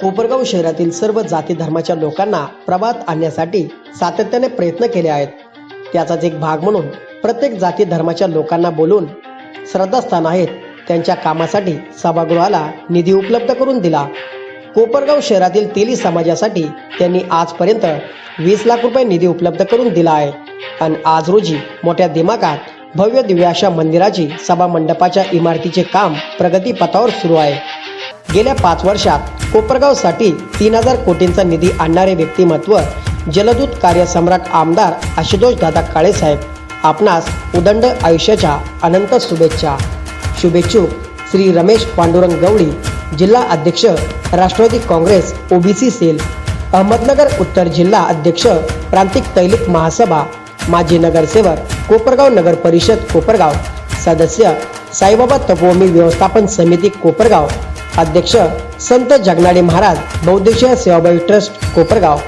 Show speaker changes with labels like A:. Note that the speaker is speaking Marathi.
A: कोपरगाव शहरातील सर्व जाती धर्माच्या लोकांना प्रभात आणण्यासाठी सातत्याने प्रयत्न केले आहेत. त्याचाच एक भाग म्हणून प्रत्येक जाती धर्माच्या लोकांना बोलून श्रद्धास्थान आहेत. त्यांच्या कामासाठी सभागृहाला निधी उपलब्ध करून दिला. कोपरगाव शहरातील तेली समाजासाठी त्यांनी आजपर्यंत वीस लाख रुपये निधी उपलब्ध करून दिला आहे. आणि आज रोजी मोठ्या दिमागात भव्य दिव्याशा मंदिराची सभा मंडपाच्या इमारतीचे काम प्रगतीपथावर सुरू आहे. गेल्या पाच वर्षात कोपरगावसाठी तीन हजार कोटींचा निधी आणणारे व्यक्तिमत्व जलदूत कार्यसम्राट आमदार आशुतोष दादा काळे साहेब. आपणास उदंड आयुष्याच्या अनंत शुभेच्छा. शुभेच्छुक श्री रमेश पांडुरंग गवळी जिल्हा अध्यक्ष राष्ट्रवादी काँग्रेस ओबीसी सेल. अहमदनगर उत्तर जिल्हा अध्यक्ष प्रांतिक तैलिक महासभा माजी नगरसेवक कोपरगाव नगर परिषद कोपरगाव. सदस्य साईबाबा तपोमी व्यवस्थापन समिती कोपरगाव. अध्यक्ष संत जगनाडे महाराज बौद्धेश्वर सेवाभावी ट्रस्ट कोपरगाव.